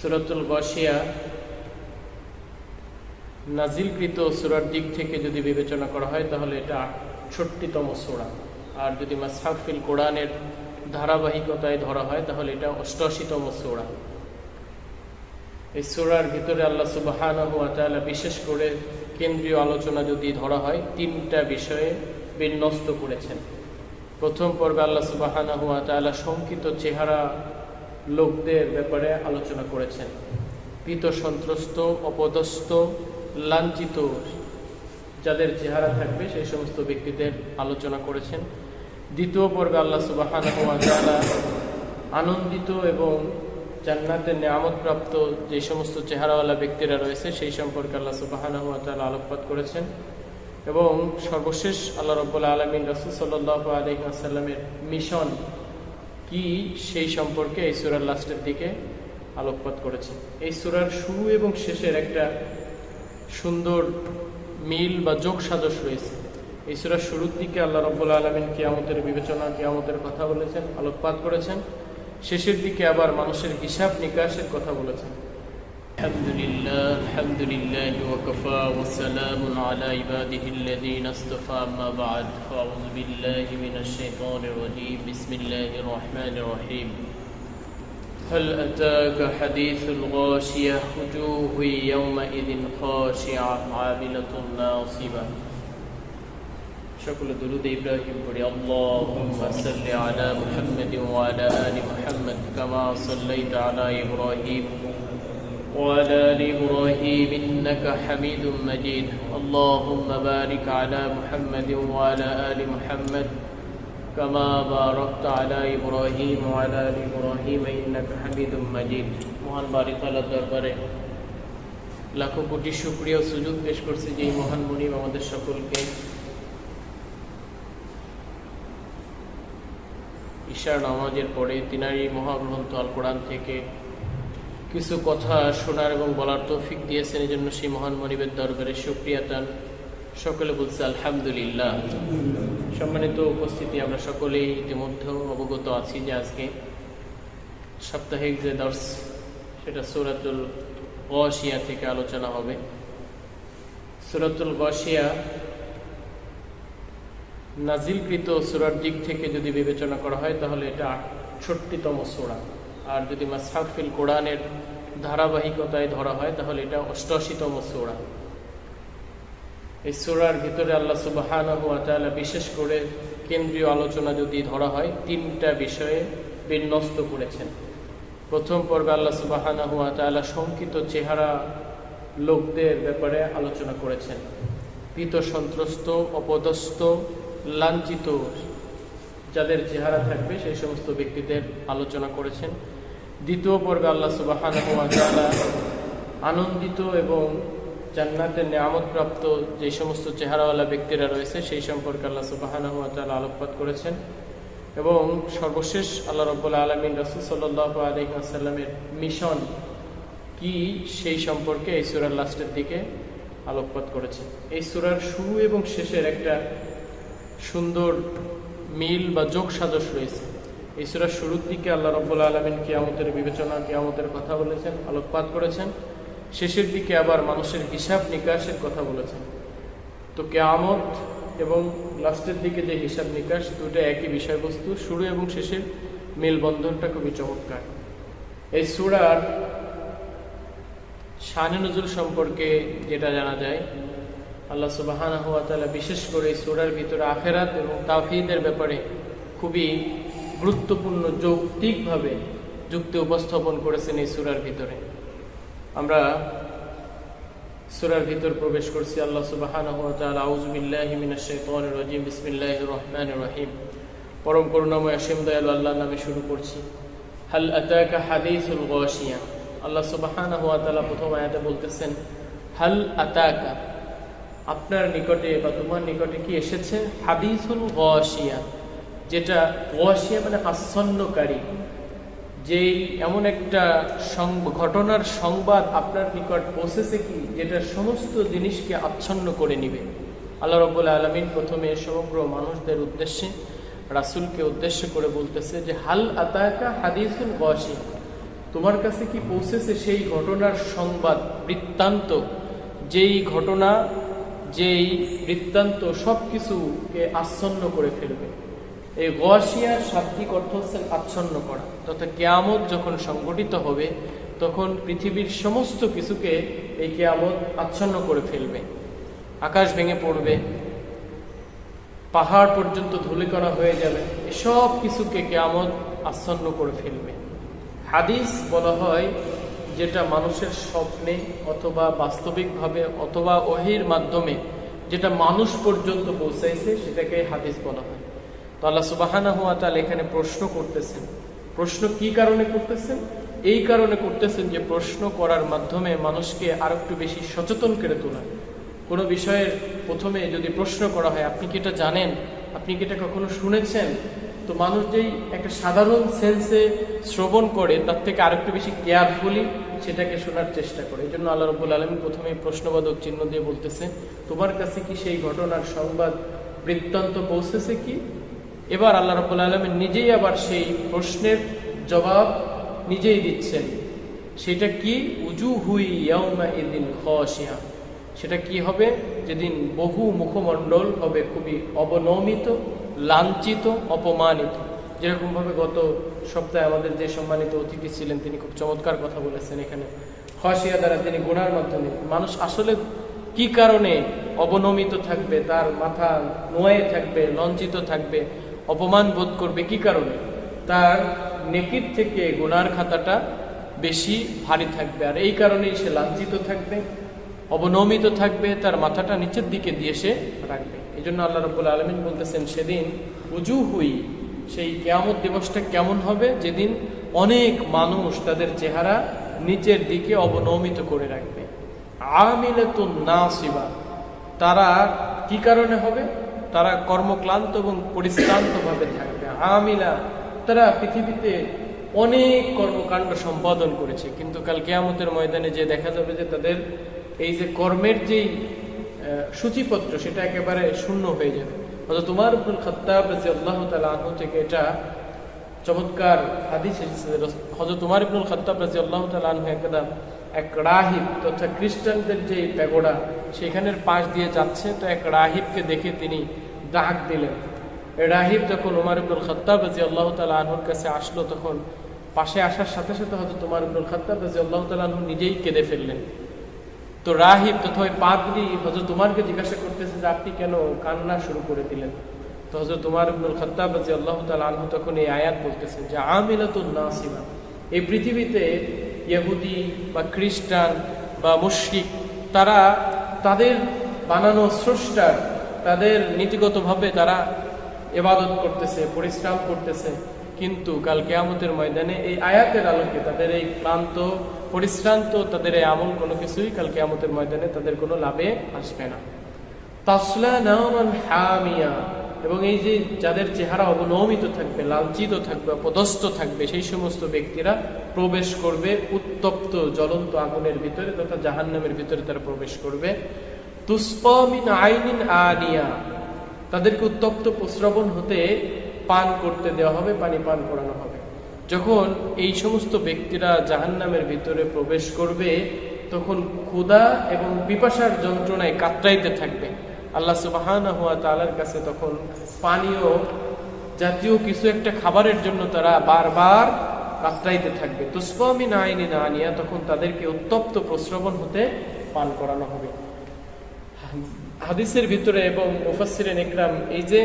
সুরাতুল গসিয়া নাজিলকৃত সুরার দিক থেকে যদি বিবেচনা করা হয়, তাহলে এটা আটষট্টিতম সুরা। আর যদি মাসহাফিল কোরআনের ধারাবাহিকতায় ধরা হয়, তাহলে এটা অষ্টআশিতম সুরা। এই সুরার ভিতরে আল্লাহ সুবাহান বিশেষ করে কেন্দ্রীয় আলোচনা যদি ধরা হয়, তিনটা বিষয়ে বিন্যস্ত করেছেন। প্রথম পর্বে আল্লাহ সুবাহান শঙ্কিত চেহারা লোকদের ব্যাপারে আলোচনা করেছেন। ভীত সন্ত্রস্ত, অপদস্থ, লাঞ্ছিত যাদের চেহারা থাকবে সেই সমস্ত ব্যক্তিদের আলোচনা করেছেন। দ্বিতীয় পর্বে আল্লাহ সুবাহান আনন্দিত এবং জান্নাতের নিয়ামতপ্রাপ্ত যে সমস্ত চেহারাওয়ালা ব্যক্তিরা রয়েছে, সেই সম্পর্কে আল্লাহ সুবাহান আলোকপাত করেছেন এবং সর্বশেষ আল্লাহ রব্বুল্লা আলমিন রসুল সাল্লাহ আলহিহাসাল্লামের মিশন কি সেই সম্পর্কে এই সুরার লাস্টের দিকে আলোকপাত করেছে। এই সুরার শুরু এবং শেষের একটা সুন্দর মিল বা যোগ সাজস রয়েছে। এই সুরার শুরুর দিকে আল্লাহ রব্বুল আলমিন কিয়ামতের বিবেচনা, কিয়ামতের কথা বলেছেন, আলোকপাত করেছেন। শেষের দিকে আবার মানুষের হিসাব নিকাশের কথা বলেছেন। الحمد لله الحمد لله وكفى وسلام على عباده الذين اصطفى أما بعد. فأعوذ بالله من الشيطان الرجيم. بسم الله الرحمن الرحيم. هل أتاك حديث الغاشية؟ وجوه يومئذ خاشعة عاملة ناصبة. شكل درود إبراهيم. بري اللهم صل على محمد وعلى آل محمد كما صليت على إبراهيم. وعلى ال ابراهيم انك حميد مجيد اللهم بارك على محمد وعلى ال محمد كما باركت على ابراهيم وعلى ال ابراهيم انك حميد مجيد মহান বাড়ি তাআলার দরবারে লাখো কোটি শুকরিয়া ও সুযোগ পেশ করছে যে এই মহান মনিম আমাদের সকলকে ঈশার নামাজের পরে তিনারি মহাগ্রন্থ আল কোরআন থেকে কিছু কথা শোনার এবং বলার তৌফিক দিয়েছেন এই জন্য সেই মহান মনিবের দরবারে সুক্রিয়া সকলে বলছে, আলহামদুলিল্লাহ। সম্মানিত উপস্থিতি, আমরা সকলেই ইতিমধ্যে অবগত আছি যে আজকে সাপ্তাহিক যে দর্শ, সেটা সুরাতুল গসিয়া থেকে আলোচনা হবে। সুরাতুল গসিয়া নাজিলকৃত সুরার দিক থেকে যদি বিবেচনা করা হয়, তাহলে এটা আটষট্টিতম সুরা। আর যদি মাসহাফিল কোরআনের ধারাবাহিকতায় ধরা হয়, তাহলে এটা অষ্টআশিতম সুরা। এই সুরার ভিতরে আল্লাহ সুবাহান বিশেষ করে কেন্দ্রীয় আলোচনা যদি ধরা হয়, তিনটা বিষয়ে বিন্যস্ত করেছেন। প্রথম পর্বে আল্লাহ সুবাহান শঙ্কিত চেহারা লোকদের ব্যাপারে আলোচনা করেছেন। ভীত সন্ত্রস্ত, অপদস্থ, লাঞ্ছিত যাদের চেহারা থাকবে, সেই সমস্ত ব্যক্তিদের আলোচনা করেছেন। দ্বিতীয় পর্বে আল্লাহ সুবাহান আনন্দিত এবং জান্নাতের নিয়ামতপ্রাপ্ত যে সমস্ত চেহারাওয়ালা ব্যক্তিরা রয়েছে, সেই সম্পর্কে আল্লাহ সুবাহান আলোকপাত করেছেন এবং সর্বশেষ আল্লাহ রব্বুল্লা আলমিন রসুল সাল্লাহ আলহিহাসাল্লামের মিশন কি সেই সম্পর্কে এই সুরার লাস্টের দিকে আলোকপাত করেছে এই সুরার শুরু এবং শেষের একটা সুন্দর মিল বা যোগ সাজস রয়েছে। এই সুরার শুরুর দিকে আল্লাহ রব্বুল্লা আলমিন কিয়ামতের বিবেচনা, কিয়ামতের কথা বলেছেন, আলোকপাত করেছেন। শেষের দিকে আবার মানুষের হিসাব নিকাশের কথা বলেছেন। তো কেয়ামত এবং লাস্টের দিকে যে হিসাব নিকাশ দুটো একই বিষয়বস্তু, শুরু এবং শেষের মেলবন্ধনটা খুবই চমৎকার। এই সুরার শাহ নজরুল সম্পর্কে যেটা জানা যায়, আল্লাহ সুবাহানা তালা বিশেষ করে এই সুরার ভিতরে আখেরাত এবং তাহিদের ব্যাপারে খুবই গুরুত্বপূর্ণ যৌক্তিকভাবে যুক্তি উপস্থাপন করেছেন এই সুরার ভিতরে। আমরা সুরার ভিতর প্রবেশ করছি। আল্লাহ সুবাহানা তালা আউজবিল্লাহ রাজিম। বিসমিল্লাহ রহমান রহিম। পরম করুণাময় আসিম দয়াল আল্লাহ নামে শুরু করছি। হাল আতাকা হাদিসুল গসিয়া আল্লাহ সুবাহানা হুয়া প্রথম আয়াতে বলতেছেন, হাল আতাকা, আপনার নিকটে বা তোমার নিকটে কি এসেছে? হাদিসুল গসিয়া যেটা গসিয়া মানে আচ্ছন্নকারী, যে এমন একটা ঘটনার সংবাদ আপনার নিকট পৌঁছেছে কি, যেটা সমস্ত জিনিসকে আচ্ছন্ন করে নিবে। আল্লাহ রব্বুল্লা আলমিন প্রথমে সমগ্র মানুষদের উদ্দেশ্যে, রাসুলকে উদ্দেশ্য করে বলতেছে যে, হাল আতাকা হাদিসুল গসিয়া তোমার কাছে কি পৌঁছেছে সেই ঘটনার সংবাদ বৃত্তান্ত, যেই ঘটনা, যেই বৃত্তান্ত সব কিছুকে আচ্ছন্ন করে ফেলবে? এই গোয়াশিয়ার শাব্দিক অর্থ হচ্ছে আচ্ছন্ন করা। তথা কেয়ামত যখন সংগঠিত হবে, তখন পৃথিবীর সমস্ত কিছুকে এই কেয়ামত আচ্ছন্ন করে ফেলবে। আকাশ ভেঙে পড়বে, পাহাড় পর্যন্ত ধুলিকণা হয়ে যাবে, এসব কিছুকে কেয়ামত আচ্ছন্ন করে ফেলবে। হাদিস বলা হয়, যেটা মানুষের স্বপ্নে অথবা বাস্তবিকভাবে অথবা ওহির মাধ্যমে যেটা মানুষ পর্যন্ত পৌঁছাইছে সেটাকে হাদিস বলা হয়। তো আল্লাহ সুবাহানা হুয়া তাল এখানে প্রশ্ন করতেছেন। প্রশ্ন কি কারণে করতেছেন? এই কারণে করতেছেন যে প্রশ্ন করার মাধ্যমে মানুষকে আর একটু বেশি সচেতন করে তোলা। কোনো বিষয়ের প্রথমে যদি প্রশ্ন করা হয়, আপনি কি এটা জানেন? আপনি কি এটা কখনো শুনেছেন? তো মানুষ যেই একটা সাধারণ সেন্সে শ্রবণ করে, তার থেকে আরেকটু বেশি কেয়ারফুলি সেটাকে শোনার চেষ্টা করে। এই জন্য আল্লাহ রবুল আলমী প্রথমে প্রশ্নবাদক চিহ্ন দিয়ে বলতেছে তোমার কাছে কি সেই ঘটনার সংবাদ বৃত্তান্ত পৌঁছেছে কি? এবার আল্লাহ রবুল আলমী নিজেই আবার সেই প্রশ্নের জবাব নিজেই দিচ্ছেন। সেটা কি? উজু হুই ইয়াউমা এদিন খসিয়া সেটা কি হবে? যেদিন বহু মুখমণ্ডল হবে খুবই অবনমিত, লাঞ্ছিত, অপমানিত। যেরকমভাবে গত সপ্তাহে আমাদের যে সম্মানিত অতিথি ছিলেন, তিনি খুব চমৎকার কথা বলেছেন এখানে। খসিয়া দ্বারা তিনি গোনার মাধ্যমে। মানুষ আসলে কি কারণে অবনমিত থাকবে? তার মাথা নোয়ে থাকবে লঞ্চিত থাকবে? অপমান বোধ করবে। কি কারণে? তার নেকির থেকে গোনার খাতাটা বেশি ভারী থাকবে। আর এই কারণেই সে লাঞ্ছিত থাকবে, অবনমিত থাকবে, তার মাথাটা নিচের দিকে দিয়ে সে রাখবে। এই জন্য আল্লাহ রব্বুল আলমিন বলতেছেন, সেদিন উজু হুই, সেই কেয়ামত দিবসটা কেমন হবে? যেদিন অনেক মানুষ তাদের চেহারা নিচের দিকে অবনমিত করে রাখবে। আমিলে তো না তারা কি কারণে হবে? তারা কর্মক্লান্ত এবং পরিশ্রান্ত ভাবে থাকবে। আমিলা, তারা পৃথিবীতে অনেক কর্মকাণ্ড সম্পাদন করেছে, কিন্তু কাল কেয়ামতের ময়দানে যে দেখা যাবে যে তাদের এই যে কর্মের যেই সূচিপত্র, সেটা একেবারে শূন্য হয়ে যাবে। অথবা তোমার উপর খত্তাব রাজি আল্লাহ তালা থেকে এটা চমৎকার হাদিস হজরত তোমার ইবনুল খত্তাব রাজি আল্লাহ তালা একদম এক রাহিব তথা খ্রিস্টানদের যে প্যাগোডা, সেখানের পাশ দিয়ে যাচ্ছে, তো এক রাহিবকে দেখে তিনি ডাক দিলেন। রাহিব যখন উমার ইবনুল খত্তাব রাজি আল্লাহ তালা আনহুর কাছে আসলো, তখন পাশে আসার সাথে সাথে হয়তো তোমার ইবনুল খত্তাব রাজি আল্লাহ তালা আনহু নিজেই কেঁদে ফেললেন। তো রাহিব তথা ওই পাদ্রি হজরত তোমারকে জিজ্ঞাসা করতেছে যে, আপনি কেন কান্না শুরু করে দিলেন? তো হজরত তোমার ইবনুল খত্তাব রাজি আল্লাহ তালা আনহু তখন এই আয়াত বলতেছেন যে আমিলাতুল নাসিমা, এই পৃথিবীতে ইহুদি বা খ্রিস্টান বা মুশরিক, তারা তাদের বানানো স্রষ্টার তাদের নীতিগতভাবে তারা এবাদত করতেছে, পরিশ্রম করতেছে। কিন্তু কাল কেয়ামতের ময়দানে এই আয়াতের আলোকে তাদের এই ক্লান্ত, পরিশ্রান্ত, তাদের এই আমল কোনো কিছুই কাল কেয়ামতের ময়দানে তাদের কোনো লাভে আসবে না। তাসলা হামিয়া। এবং এই যে যাদের চেহারা অবনমিত থাকবে লাঞ্ছিত থাকবে পদস্থ থাকবে, সেই সমস্ত ব্যক্তিরা প্রবেশ করবে উত্তপ্ত, জ্বলন্ত আগুনের ভিতরে তথা জাহান্নামের ভিতরে তারা প্রবেশ করবে। তুস্পমিন আনিয়া। তাদেরকে উত্তপ্ত প্রশ্রবণ হতে পান করতে দেওয়া হবে, পানি পান করানো হবে। যখন এই সমস্ত ব্যক্তিরা জাহান্নামের ভিতরে প্রবেশ করবে, তখন ক্ষুধা এবং পিপাসার যন্ত্রণায় কাতরাইতে থাকবে। আল্লাহ সুবাহান হুয়া তালার কাছে তখন পানীয় জাতীয় কিছু একটা খাবারের জন্য তারা বারবার কাতরাইতে থাকবে। তুষ্পামিন আইনি না আনিয়া, তখন তাদেরকে উত্তপ্ত প্রশ্রবণ হতে পান করানো হবে। হাদিসের ভিতরে এবং মুফাসিরেন ইকরাম এই যে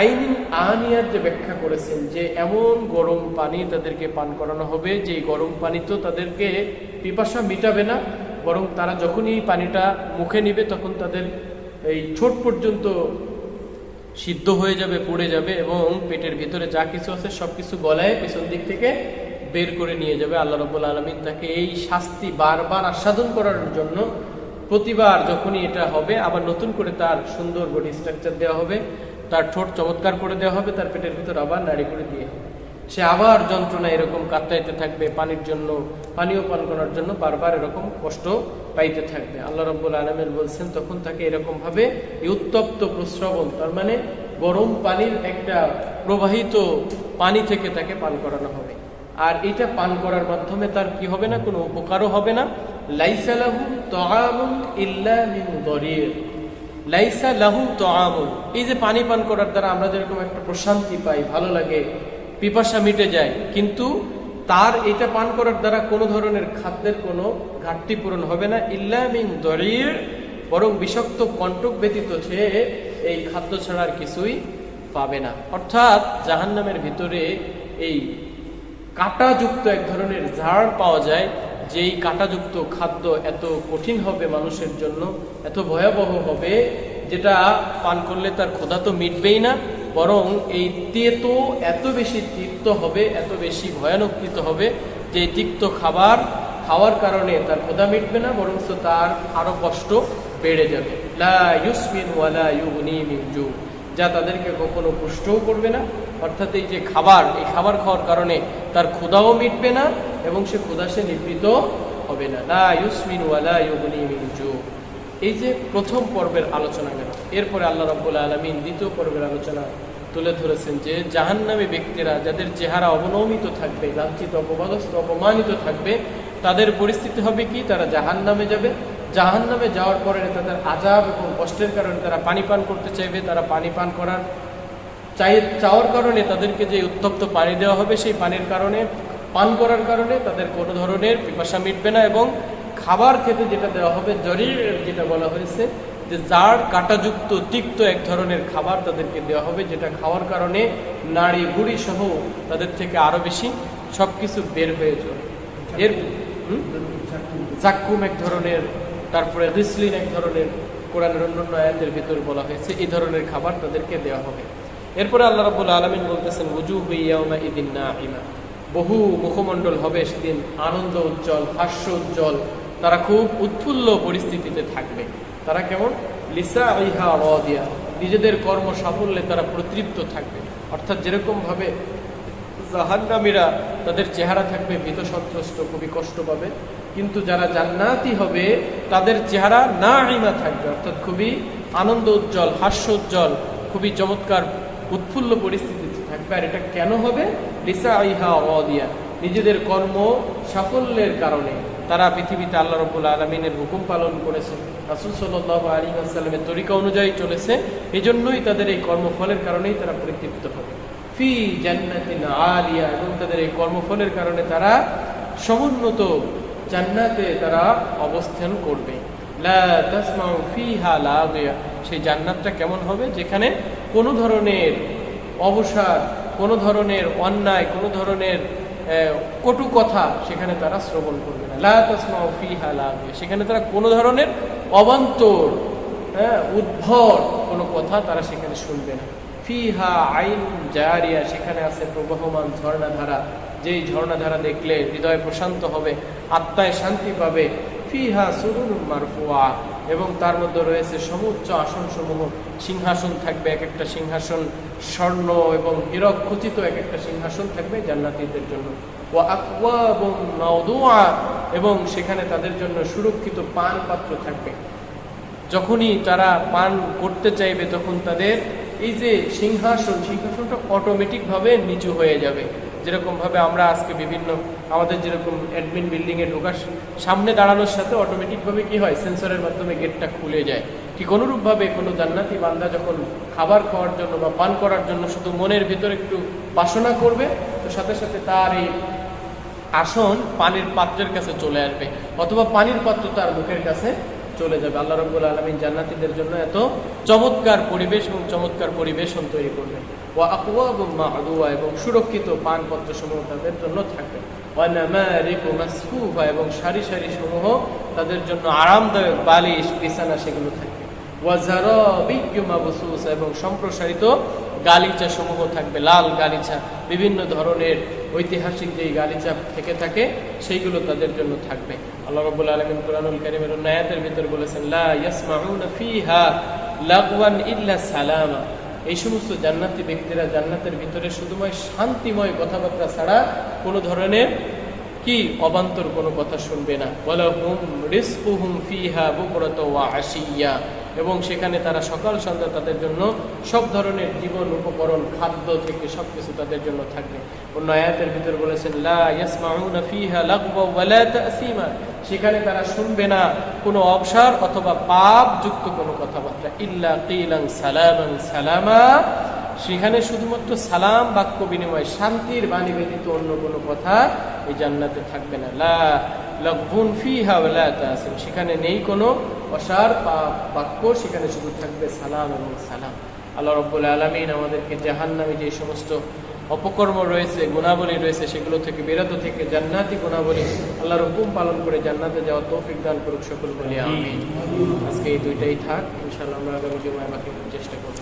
আইন আনিয়ার যে ব্যাখ্যা করেছেন যে এমন গরম পানি তাদেরকে পান করানো হবে যে গরম পানি তো তাদেরকে পিপাসা মিটাবে না, বরং তারা যখনই এই পানিটা মুখে নিবে তখন তাদের এই ছোট পর্যন্ত সিদ্ধ হয়ে যাবে, পুড়ে যাবে এবং পেটের ভিতরে যা কিছু আছে সব কিছু গলায় পেছন দিক থেকে বের করে নিয়ে যাবে। আল্লাহ রব্বুল আলমিন তাকে এই শাস্তি বারবার আস্বাদন করার জন্য প্রতিবার যখনই এটা হবে, আবার নতুন করে তার সুন্দর বডি স্ট্রাকচার দেওয়া হবে, তার ঠোঁট চমৎকার করে দেওয়া হবে, তার পেটের ভিতর আবার নাড়ি করে দিয়ে সে আবার যন্ত্রণা এরকম কাতরাইতে থাকবে, পানির জন্য, পানীয় পান করার জন্য বারবার এরকম কষ্ট পাইতে থাকবে। আল্লাহ রব্বুল আলমের বলছেন, তখন তাকে এরকমভাবে উত্তপ্ত প্রস্রবণ, তার মানে গরম পানির একটা প্রবাহিত পানি থেকে তাকে পান করানো হবে। আর এটা পান করার মাধ্যমে তার কি হবে না, কোনো উপকারও হবে না। লাইসা লাহু তাআমুন ইল্লা মিন দরির। লাইসা লাহু এই যে পানি পান করার দ্বারা আমরা যেরকম একটা প্রশান্তি পাই, ভালো লাগে, পিপাসা মিটে যায়, কিন্তু তার এটা পান করার দ্বারা কোনো ধরনের খাদ্যের কোনো ঘাটতি পূরণ হবে না। ইল্লা মিন দরির, বরং বিষাক্ত কণ্টক ব্যতীত সে এই খাদ্য ছাড়ার কিছুই পাবে না। অর্থাৎ জাহান্নামের ভিতরে এই কাঁটাযুক্ত এক ধরনের ঝাড় পাওয়া যায় যেই কাঁটাযুক্ত খাদ্য এত কঠিন হবে মানুষের জন্য, এত ভয়াবহ হবে, যেটা পান করলে তার ক্ষুধা তো মিটবেই না, বরং এই তেতো এত বেশি তিক্ত হবে, এত বেশি ভয়ানকৃত হবে, যে তিক্ত খাবার খাওয়ার কারণে তার ক্ষুধা মিটবে না, বরং তার আরও কষ্ট বেড়ে যাবে। লা ইউসমিন ওয়ালা ইউগনি মিন জু, যা তাদেরকে কখনো পুষ্টও করবে না, অর্থাৎ এই যে খাবার, এই খাবার খাওয়ার কারণে তার ক্ষুধাও মিটবে না এবং সে ক্ষুধা সে নিবৃত হবে না। লা ইউসমিন মিন এই যে প্রথম পর্বের আলোচনা গেল। এরপরে আল্লাহ রব্বুল আলমিন দ্বিতীয় পর্বের আলোচনা তুলে ধরেছেন যে, জাহান্নামী ব্যক্তিরা যাদের চেহারা অবনমিত থাকবে, লাঞ্ছিত, অপবাদস্থ, অপমানিত থাকবে, তাদের পরিস্থিতি হবে কি? তারা জাহান্নামে যাবে। জাহান নামে যাওয়ার পরে তাদের আজাব এবং কষ্টের কারণে তারা পানি পান করতে চাইবে। তারা পানি পান করার চাই, চাওয়ার কারণে তাদেরকে যে উত্তপ্ত পানি দেওয়া হবে, সেই পানির কারণে পান করার কারণে তাদের কোনো ধরনের পিপাসা মিটবে না এবং খাবার খেতে যেটা দেওয়া হবে, জরির যেটা বলা হয়েছে, যে জার কাটাযুক্ত, তিক্ত এক ধরনের খাবার তাদেরকে দেওয়া হবে, যেটা খাওয়ার কারণে নাড়ি বুড়ি সহ তাদের থেকে আরও বেশি সবকিছু বের হয়ে যাবে এর হুম? এক ধরনের, তারপরে রিসলিন এক ধরনের, কোরআনের অন্যান্য আয়াতের ভিতর বলা হয়েছে, এই ধরনের খাবার তাদেরকে দেওয়া হবে। এরপরে আল্লাহ রাবুল আলমিন বলতেছেন উজু হুইয়াউমা ইদিন না ইমা বহু মুখমণ্ডল হবে সেদিন। আনন্দ উজ্জ্বল, হাস্য উজ্জ্বল। তারা খুব উৎফুল্ল পরিস্থিতিতে থাকবে। তারা কেমন? লিসা ইহা দিয়া নিজেদের কর্ম সাফল্যে তারা প্রতৃপ্ত থাকবে। অর্থাৎ যেরকম ভাবে জাহান্নামীরা তাদের চেহারা থাকবে, ভীত সন্ত্রস্ত, খুবই কষ্ট পাবে। কিন্তু যারা জান্নাতি হবে, তাদের চেহারা না আইমা থাকবে। অর্থাৎ খুবই আনন্দ উজ্জ্বল, হাস্য উজ্জ্বল, খুবই চমৎকার, উৎফুল্ল পরিস্থিতিতে থাকবে আর এটা কেন হবে? লিসা ইহা অদিয়া নিজেদের কর্ম সাফল্যের কারণে। তারা পৃথিবীতে আল্লাহ রবুল আলমিনের হুকুম পালন করেছে। রাসুল সাল্লাহ আলী আসাল্লামের তরিকা অনুযায়ী চলেছে। এই জন্যই তাদের এই কর্মফলের কারণেই তারা পরিতৃপ্ত হবে। ফি জান্নাতিন আলিয়া, এবং তাদের এই কর্মফলের কারণে তারা সমুন্নত জান্নাতে তারা অবস্থান করবে। সেই জান্নাতটা কেমন হবে? যেখানে কোনো ধরনের অবসাদ কোনো ধরনের অন্যায়, কোনো ধরনের কটু কথা সেখানে তারা শ্রবণ করবে না। লা তাসমাউ ফিহা লাগিয়া সেখানে তারা কোনো ধরনের অবান্তর হ্যাঁ উদ্ভট কোনো কথা তারা সেখানে শুনবে না। ফিহা আইন জারিয়া, সেখানে আছে প্রবহমান ঝর্ণাধারা। যেই ঝর্ণাধারা দেখলে হৃদয় প্রশান্ত হবে, আত্মায় শান্তি পাবে ফিহা মারফুয়া, এবং তার মধ্যে রয়েছে সমুচ্চ আসন সমূহ সিংহাসন থাকবে এক একটা সিংহাসন স্বর্ণ এবং হীরক খচিত এক একটা সিংহাসন থাকবে জান্নাতীদের জন্য। ও আকওয়া এবং এবং সেখানে তাদের জন্য সুরক্ষিত পান পাত্র থাকবে। যখনই তারা পান করতে চাইবে, তখন তাদের এই যে সিংহাসন, সিংহাসনটা অটোমেটিকভাবে নিচু হয়ে যাবে। যেরকমভাবে আমরা আজকে বিভিন্ন, আমাদের যেরকম অ্যাডমিন বিল্ডিংয়ে ঢোকার সামনে দাঁড়ানোর সাথে অটোমেটিকভাবে কি হয়? সেন্সরের মাধ্যমে গেটটা খুলে যায়। ঠিক অনুরূপভাবে কোনো জান্নাতি বান্দা যখন খাবার খাওয়ার জন্য বা পান করার জন্য শুধু মনের ভিতরে একটু বাসনা করবে, তো সাথে সাথে তার এই আসন পানির পাত্রের কাছে চলে আসবে। অথবা পানির পাত্র তার মুখের কাছে চলে যাবে। আল্লাহ রব্বুল আলমিন জান্নাতীদের জন্য এত চমৎকার পরিবেশ এবং চমৎকার পরিবেশন তৈরি করবেন। ও আকুয়া এবং মাহুয়া এবং সুরক্ষিত পানপত্র সমূহ তাদের জন্য থাকবে। এবং সারি সারি সমূহ তাদের জন্য আরামদায়ক বালিশ, বিছানা, সেগুলো থাকবে। মাবসুসা এবং সম্প্রসারিত গালিচা সমূহ থাকবে, লাল গালিচা, বিভিন্ন ধরনের ঐতিহাসিক যেই গালিচা থেকে থাকে, সেইগুলো তাদের জন্য থাকবে। আল্লাহ রাব্বুল আলামিন কুরআনুল কারীমের নায়াতের ভিতর বলেছেন লাগওয়ান ইল্লা সালামা। এই সমস্ত জান্নাতি ব্যক্তিরা জান্নাতের ভিতরে শুধুময় শান্তিময় কথাবার্তা ছাড়া কোনো ধরনের কি অবান্তর কোনো কথা শুনবে না। ওয়ালাহুম রিজকুহুম ফিহা বুকরাত ওয়া আশিয়া। এবং সেখানে তারা সকাল সন্ধ্যা তাদের জন্য সব ধরনের জীবন উপকরণ, খাদ্য থেকে সবকিছু তাদের জন্য থাকবে। অন্য আয়াতের ভিতর বলেছেন সেখানে তারা শুনবে না কোনো অবসর অথবা পাপ যুক্ত কোনো কথাবার্তা, ইল্লা কিলাং সালামান সালামা। সেখানে শুধুমাত্র সালাম, বাক্য বিনিময়, শান্তির বাণী ব্যতীত অন্য কোনো কথা এই জান্নাতে থাকবে না। লা লঘুন ফিহা ওয়ালা তাসিম। সেখানে নেই কোনো অসার পা বাক্য সেখানে শুধু থাকবে সালাম এবং সালাম। আল্লাহ রব্বুল আলমিন আমাদেরকে জাহান নামে যে সমস্ত অপকর্ম রয়েছে, গুণাবলী রয়েছে, সেগুলো থেকে বিরত থেকে জান্নাতি গুণাবলী আল্লাহর হুকুম পালন করে জান্নাতে যাওয়া তৌফিক দান করুক সকল বলি আমি আজকে এই দুইটাই থাক, ইনশাআল্লাহ আমরা আগামী জমায় বাকি চেষ্টা করব।